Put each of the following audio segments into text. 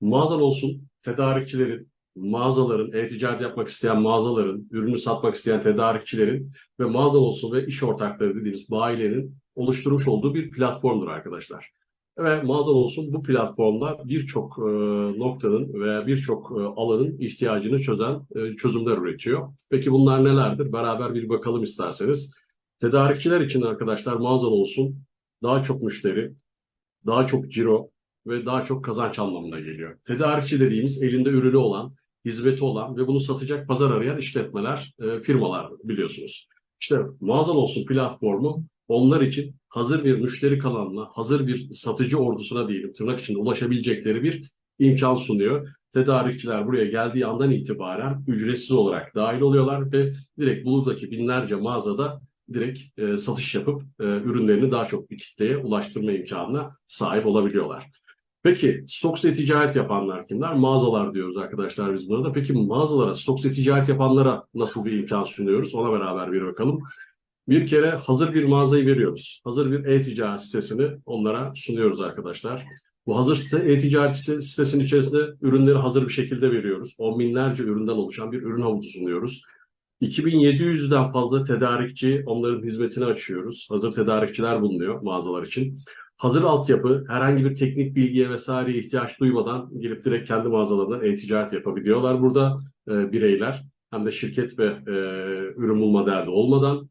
Mağazan olsun, tedarikçilerin, mağazaların, e-ticaret yapmak isteyen mağazaların, ürünü satmak isteyen tedarikçilerin ve mağazan olsun ve iş ortakları dediğimiz bayilerin oluşturmuş olduğu bir platformdur arkadaşlar. Ve mağazan olsun bu platformda birçok e, noktanın veya birçok e, alanın ihtiyacını çözen e, çözümler üretiyor. Peki bunlar nelerdir? Beraber bir bakalım isterseniz. Tedarikçiler için arkadaşlar mağazan olsun daha çok müşteri, daha çok ciro ve daha çok kazanç anlamına geliyor. Tedarikçi dediğimiz elinde ürünü olan, hizmeti olan ve bunu satacak pazar arayan işletmeler, e, firmalar biliyorsunuz. İşte mağazan olsun platformu onlar için hazır bir müşteri kanalına, hazır bir satıcı ordusuna diyelim tırnak içinde ulaşabilecekleri bir imkan sunuyor. Tedarikçiler buraya geldiği andan itibaren ücretsiz olarak dahil oluyorlar ve direkt buradaki binlerce mağazada direkt e, satış yapıp e, ürünlerini daha çok bir kitleye ulaştırma imkanına sahip olabiliyorlar. Peki stokse ticaret yapanlar kimler? Mağazalar diyoruz arkadaşlar biz burada. Peki mağazalara, stokse ticaret yapanlara nasıl bir imkan sunuyoruz? Ona beraber bir bakalım. Bir kere hazır bir mağazayı veriyoruz. Hazır bir e-ticaret sitesini onlara sunuyoruz arkadaşlar. Bu hazır site, e-ticaret sitesinin içerisinde ürünleri hazır bir şekilde veriyoruz. On binlerce üründen oluşan bir ürün havuzu sunuyoruz. 2700'den fazla tedarikçi onların hizmetini açıyoruz. Hazır tedarikçiler bulunuyor mağazalar için. Hazır altyapı herhangi bir teknik bilgiye vesaireye ihtiyaç duymadan gelip direkt kendi mağazalarından e-ticaret yapabiliyorlar burada e, bireyler. Hem de şirket ve e, ürün bulma derdi olmadan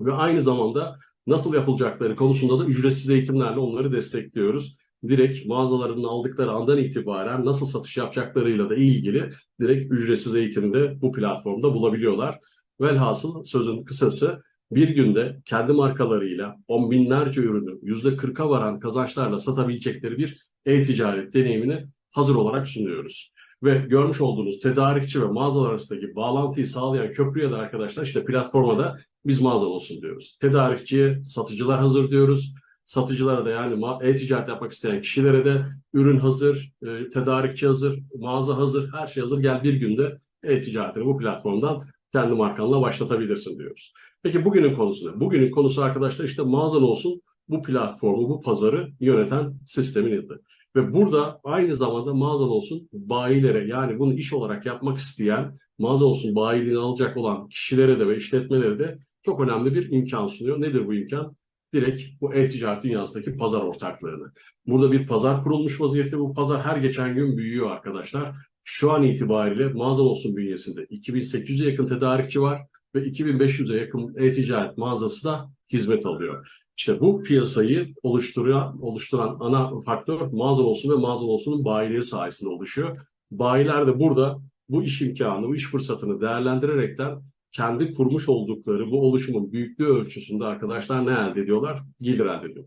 ve aynı zamanda nasıl yapılacakları konusunda da ücretsiz eğitimlerle onları destekliyoruz. Direkt mağazalarının aldıkları andan itibaren nasıl satış yapacaklarıyla da ilgili direkt ücretsiz eğitimde bu platformda bulabiliyorlar. Velhasıl sözün kısası bir günde kendi markalarıyla on binlerce ürünü yüzde kırka varan kazançlarla satabilecekleri bir e-ticaret deneyimini hazır olarak sunuyoruz. Ve görmüş olduğunuz tedarikçi ve mağazalar arasındaki bağlantıyı sağlayan köprüye de arkadaşlar işte platforma da biz mağaza olsun diyoruz. Tedarikçiye satıcılar hazır diyoruz. Satıcılara da yani e-ticaret yapmak isteyen kişilere de ürün hazır, e, tedarikçi hazır, mağaza hazır, her şey hazır. Gel bir günde e-ticaretini bu platformdan kendi markanla başlatabilirsin diyoruz. Peki bugünün konusu ne? Bugünün konusu arkadaşlar işte mağazan olsun bu platformu, bu pazarı yöneten sistemin adı. Ve burada aynı zamanda mağazan olsun bayilere yani bunu iş olarak yapmak isteyen mağaza olsun bayiliğini alacak olan kişilere de ve işletmelere de çok önemli bir imkan sunuyor. Nedir bu imkan? Direkt bu e-ticaret dünyasındaki pazar ortaklığını. Burada bir pazar kurulmuş vaziyette. Bu pazar her geçen gün büyüyor arkadaşlar. Şu an itibariyle mağaza olsun bünyesinde 2800'e yakın tedarikçi var ve 2500'e yakın e-ticaret mağazası da hizmet alıyor. İşte bu piyasayı oluşturan, oluşturan ana faktör mağaza olsun ve mağaza olsunun bayileri sayesinde oluşuyor. Bayiler de burada bu iş imkanı, bu iş fırsatını değerlendirerekten kendi kurmuş oldukları bu oluşumun büyüklüğü ölçüsünde arkadaşlar ne elde ediyorlar? Gelir elde ediyor.